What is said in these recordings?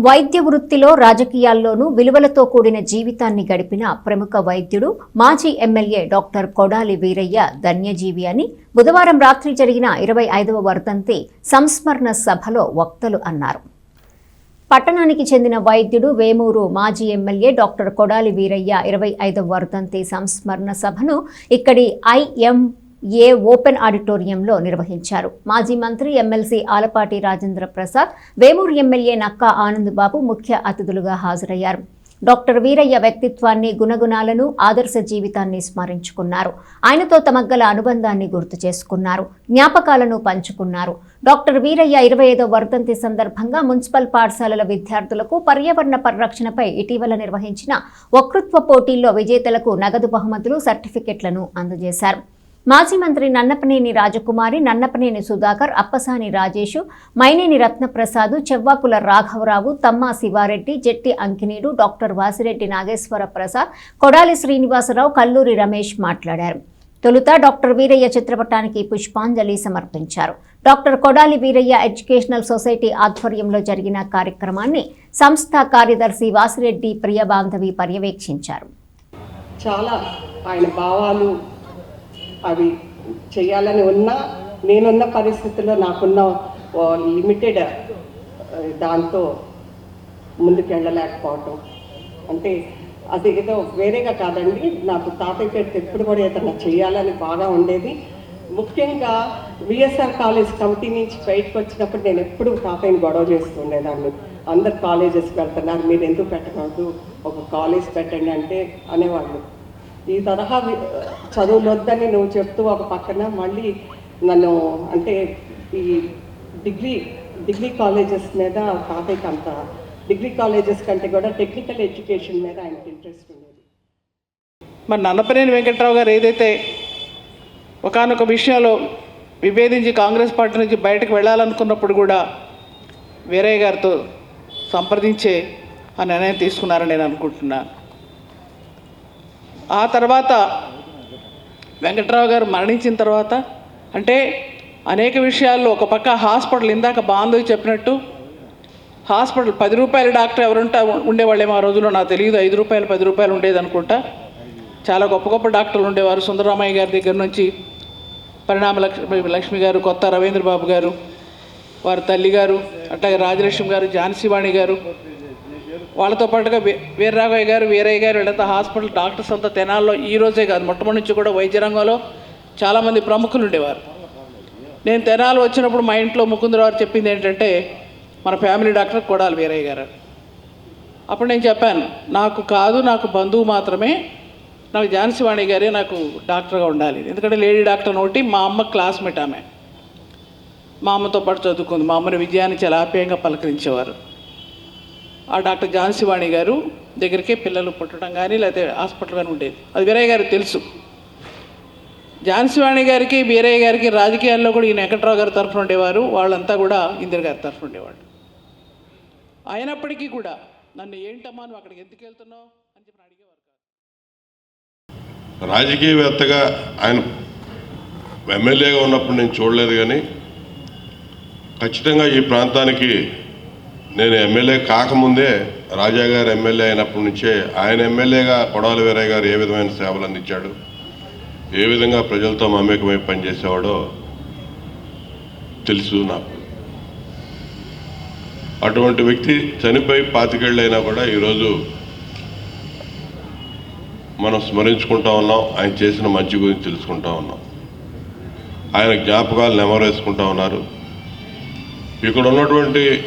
వైద్య వృత్తిలో రాజకీయాల్లోనూ విలువలతో కూడిన జీవితాన్ని గడిపిన ప్రముఖ వైద్యుడు మాజీ ఎమ్మెల్యే డాక్టర్ కొడాలి వీరయ్య ధన్యజీవి అని బుధవారం రాత్రి జరిగిన ఇరవై ఐదవ వర్ధంతి సంస్మరణ సభలో వక్తలు అన్నారు. పట్టణానికి చెందిన వైద్యుడు వేమూరు మాజీ ఎమ్మెల్యే డాక్టర్ కొడాలి వీరయ్య ఇరవై ఐదవ వర్ధంతి సంస్మరణ సభను ఇక్కడి ఐఎం ఏ ఓపెన్ ఆడిటోరియంలో నిర్వహించారు. మాజీ మంత్రి ఎమ్మెల్సీ ఆలపాటి రాజేంద్ర ప్రసాద్ వేమూరు ఎమ్మెల్యే నక్కా ఆనందబాబు ముఖ్య అతిథులుగా హాజరయ్యారు. డాక్టర్ వీరయ్య వ్యక్తిత్వాన్ని గుణగుణాలను ఆదర్శ జీవితాన్ని స్మరించుకున్నారు. ఆయనతో తమ గల అనుబంధాన్ని గుర్తు చేసుకున్నారు. జ్ఞాపకాలను పంచుకున్నారు. డాక్టర్ వీరయ్య ఇరవై ఐదో వర్ధంతి సందర్భంగా మున్సిపల్ పాఠశాలల విద్యార్థులకు పర్యావరణ పరిరక్షణపై ఇటీవల నిర్వహించిన వక్తృత్వ పోటీల్లో విజేతలకు నగదు బహుమతులు సర్టిఫికెట్లను అందజేశారు. మాజీ మంత్రి నన్నపనేని రాజకుమారి నన్నపనేని సుధాకర్ అప్పసాని రాజేషు మైనేని రత్నప్రసాదు చెవ్వాకుల రాఘవరావు తమ్మా శివారెడ్డి జట్టి అంకినీడు డాక్టర్ వాసిరెడ్డి నాగేశ్వర ప్రసాద్ కొడాలి శ్రీనివాసరావు కల్లూరి రమేష్ మాట్లాడారు. తొలుత డాక్టర్ వీరయ్య చిత్రపటానికి పుష్పాంజలి సమర్పించారు. Doctor Kodali Veeraiah educational society ఆధ్వర్యంలో జరిగిన కార్యక్రమాన్ని సంస్థ కార్యదర్శి వాసిరెడ్డి ప్రియబాంధవి పర్యవేక్షించారు. చాలా ఆయన భావాలు అవి చేయాలని ఉన్నా నేనున్న పరిస్థితుల్లో నాకున్న లిమిటెడ్ దాంతో ముందుకు వెళ్ళలేకపోవటం అంటే అది ఏదో వేరేగా కాదండి. నాకు తాతయ్య పేరుతో ఎప్పుడు కూడా ఏదైనా చేయాలని బాగా ఉండేది. ముఖ్యంగా విఎస్ఆర్ కాలేజ్ కమిటీ నుంచి బయటకు వచ్చినప్పుడు నేను ఎప్పుడు తాతయ్యని గొడవ చేస్తుండేదాన్ని అందరు కాలేజెస్కి వెళ్తున్నారు మీరు ఎందుకు పెట్టకూడదు? ఒక కాలేజ్ పెట్టండి అంటే అనేవాళ్ళు. ఈ తరహా చదువులొద్దని నువ్వు చెప్తూ ఒక పక్కన మళ్ళీ నన్ను అంటే ఈ డిగ్రీ డిగ్రీ కాలేజెస్ మీద తాతయ్యకి అంత డిగ్రీ కాలేజెస్ కంటే కూడా టెక్నికల్ ఎడ్యుకేషన్ మీద ఆయనకి ఇంట్రెస్ట్ ఉండేది. మరి నన్నపనేని వెంకట్రావు గారు ఏదైతే ఒకానొక విషయంలో విభేదించి కాంగ్రెస్ పార్టీ నుంచి బయటకు వెళ్ళాలనుకున్నప్పుడు కూడా వీరయ్య గారితో సంప్రదించే ఆ నిర్ణయం తీసుకున్నారని నేను అనుకుంటున్నాను. ఆ తర్వాత వెంకట్రావు గారు మరణించిన తర్వాత అంటే అనేక విషయాల్లో ఒక పక్క హాస్పిటల్ ఇందాక బాంధవి చెప్పినట్టు హాస్పిటల్ పది రూపాయల డాక్టర్ ఎవరుంటా ఉండేవాళ్ళేమో ఆ రోజుల్లో నాకు తెలియదు. ఐదు రూపాయలు పది రూపాయలు ఉండేది అనుకుంటా చాలా గొప్ప గొప్ప డాక్టర్లు ఉండేవారు. సుందరరామయ్య గారి దగ్గర నుంచి పరిణామ లక్ష్మి లక్ష్మి గారు కొత్త రవీంద్రబాబు గారు వారి తల్లి గారు అట్లాగే రాజలక్ష్మి గారు ఝాన్సీవాణి గారు వాళ్ళతో పాటుగా వీర్రాఘవయ్య గారు వీరయ్య గారు వీళ్ళంతా హాస్పిటల్ డాక్టర్స్ అంతా తెనాల్లో ఈ రోజే కాదు మొట్టమొదటి నుంచి కూడా వైద్య రంగంలో చాలామంది ప్రముఖులు ఉండేవారు. నేను తెనాలు వచ్చినప్పుడు మా ఇంట్లో ముకుందరావు చెప్పింది ఏంటంటే మన ఫ్యామిలీ డాక్టర్ కొడాలి వీరయ్య గారు. అప్పుడు నేను చెప్పాను నాకు కాదు నాకు బంధువు మాత్రమే నాకు ఝాన్సీవాణి గారే నాకు డాక్టర్గా ఉండాలి. ఎందుకంటే లేడీ డాక్టర్ ఒకటి మా అమ్మ క్లాస్మేట్ ఆమె. మా అమ్మతో పాటు చదువుకుంది మా అమ్మని విజయాన్ని చాలా ఆప్యాయంగా పలకరించేవారు. ఆ డాక్టర్ ఝాన్సీవాణి గారు దగ్గరికే పిల్లలు పుట్టడం కానీ లేకపోతే హాస్పిటల్ కానీ ఉండేది. అది వీరయ్య గారు తెలుసు. ఝాన్సీవాణి గారికి వీరయ్య గారికి రాజకీయాల్లో కూడా ఈయన వెంకట్రావు గారి తరఫున ఉండేవారు. వాళ్ళంతా కూడా ఇందిర గారి తరఫున ఉండేవాళ్ళు. అయినప్పటికీ కూడా నన్ను ఏంటమ్మా నువ్వు అక్కడికి ఎందుకు వెళ్తున్నావు అని చెప్పి అడిగేవారు రాజకీయవేత్తగా ఆయన ఎమ్మెల్యేగా ఉన్నప్పుడు నేను చూడలేదు కానీ ఖచ్చితంగా ఈ ప్రాంతానికి నేను ఎమ్మెల్యే కాకముందే రాజా గారు ఎమ్మెల్యే అయినప్పటి నుంచే ఆయన ఎమ్మెల్యేగా కొడాలి వీరయ్య గారు ఏ విధమైన సేవలు అందించాడు? ఏ విధంగా ప్రజలతో మమేకమై పనిచేసేవాడో తెలుసు నాకు. అటువంటి వ్యక్తి చనిపోయి పాతికేళ్ళైనా కూడా ఈరోజు మనం స్మరించుకుంటా ఉన్నాం ఆయన చేసిన మంచి గురించి తెలుసుకుంటా ఉన్నాం. ఆయన జ్ఞాపకాలు నెమరేసుకుంటా ఉన్నారు. ఇక్కడ ఉన్నటువంటి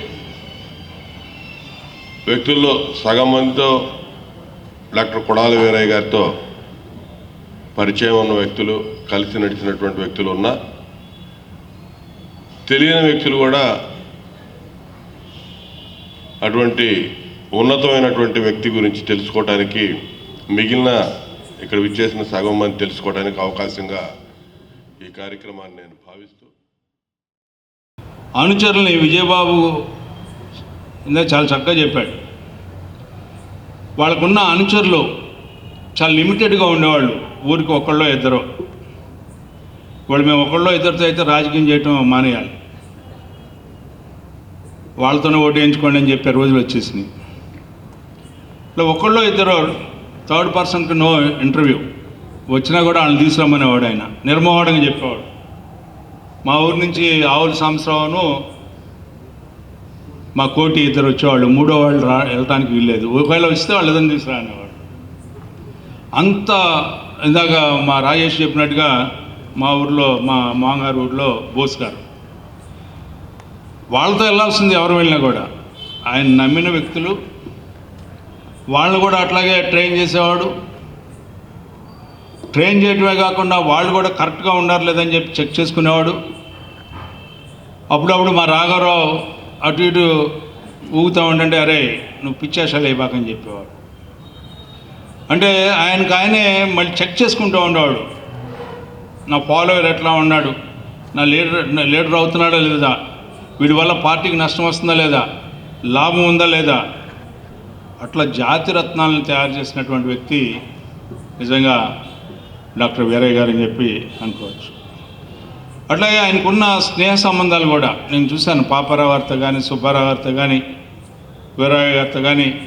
వ్యక్తుల్లో సగం మందితో డాక్టర్ కొడాల వీరయ్య గారితో పరిచయం ఉన్న వ్యక్తులు కలిసి నడిచినటువంటి వ్యక్తులు ఉన్నా తెలియని వ్యక్తులు కూడా అటువంటి ఉన్నతమైనటువంటి వ్యక్తి గురించి తెలుసుకోవడానికి మిగిలిన ఇక్కడ విచ్చేసిన సగం మంది తెలుసుకోవడానికి అవకాశంగా ఈ కార్యక్రమాన్ని నేను భావిస్తూ అనుచరుల్ని విజయబాబు ఇందాక చాలా చక్కగా చెప్పాడు. వాళ్ళకున్న అనుచరులు చాలా లిమిటెడ్గా ఉండేవాళ్ళు ఊరికి ఒకళ్ళో ఇద్దరు. వాళ్ళు మేము ఒకళ్ళో ఇద్దరితో అయితే రాజకీయం చేయటం మానేయాలి. వాళ్ళతోనే ఓటు వేయించుకోండి అని చెప్పే రోజులు వచ్చేసినాయి. ఇలా ఒకళ్ళో ఇద్దరు థర్డ్ పర్సన్కి నో ఇంటర్వ్యూ. వచ్చినా కూడా వాళ్ళని తీసుకురమ్మనేవాడు ఆయన. నిర్మోహడంగా చెప్పేవాడు. మా ఊరి నుంచి ఆవుల సంవత్సరంను మా కోటి ఇద్దరు వచ్చేవాళ్ళు మూడో వాళ్ళు రా వెళ్ళటానికి వీల్లేదు. ఒకవేళ వస్తే వాళ్ళు ఏదైనా తీసుకురానేవాడు అంత ఇందాక మా రాజేష్ చెప్పినట్టుగా మా ఊర్లో మా మామగారు ఊర్లో బోస్ గారు. వాళ్ళతో వెళ్ళాల్సింది ఎవరు వెళ్ళినా కూడా. ఆయన నమ్మిన వ్యక్తులు. వాళ్ళని కూడా అట్లాగే ట్రైన్ చేసేవాడు. ట్రైన్ చేయటమే కాకుండా వాళ్ళు కూడా కరెక్ట్గా ఉన్నారు లేదని చెప్పి చెక్ చేసుకునేవాడు. అప్పుడప్పుడు మా రాఘవరావు అటు ఇటు ఊగుతూ ఉండంటే అరే నువ్వు పిచ్చేషాలు అయిపోకని చెప్పేవాడు. అంటే ఆయనకు ఆయనే మళ్ళీ చెక్ చేసుకుంటూ ఉండేవాడు. నా ఫాలోవర్ ఎట్లా ఉన్నాడు? నా లీడర్ నా లీడర్ అవుతున్నాడా లేదా? వీడి వల్ల పార్టీకి నష్టం వస్తుందా లేదా? లాభం ఉందా లేదా? అట్లా జాతి రత్నాలను తయారు చేసినటువంటి వ్యక్తి నిజంగా డాక్టర్ వీరయ్య గారు అని చెప్పి అనుకోవచ్చు. అట్లాగే ఆయనకున్న స్నేహ సంబంధాలు కూడా. నేను చూశాను పాపారావు కానీ సుబ్బారావు కానీ వీరయ్య గారితో కానీ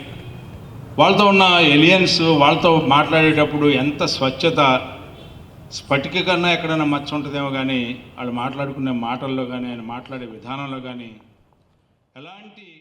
వాళ్ళతో ఉన్న ఎలియన్స్ వాళ్ళతో మాట్లాడేటప్పుడు ఎంత స్వచ్ఛత స్ఫటిక కన్నా ఎక్కడైనా మచ్చ ఉంటుందేమో కానీ వాళ్ళు మాట్లాడుకునే మాటల్లో కానీ ఆయన మాట్లాడే విధానంలో కానీ ఎలాంటి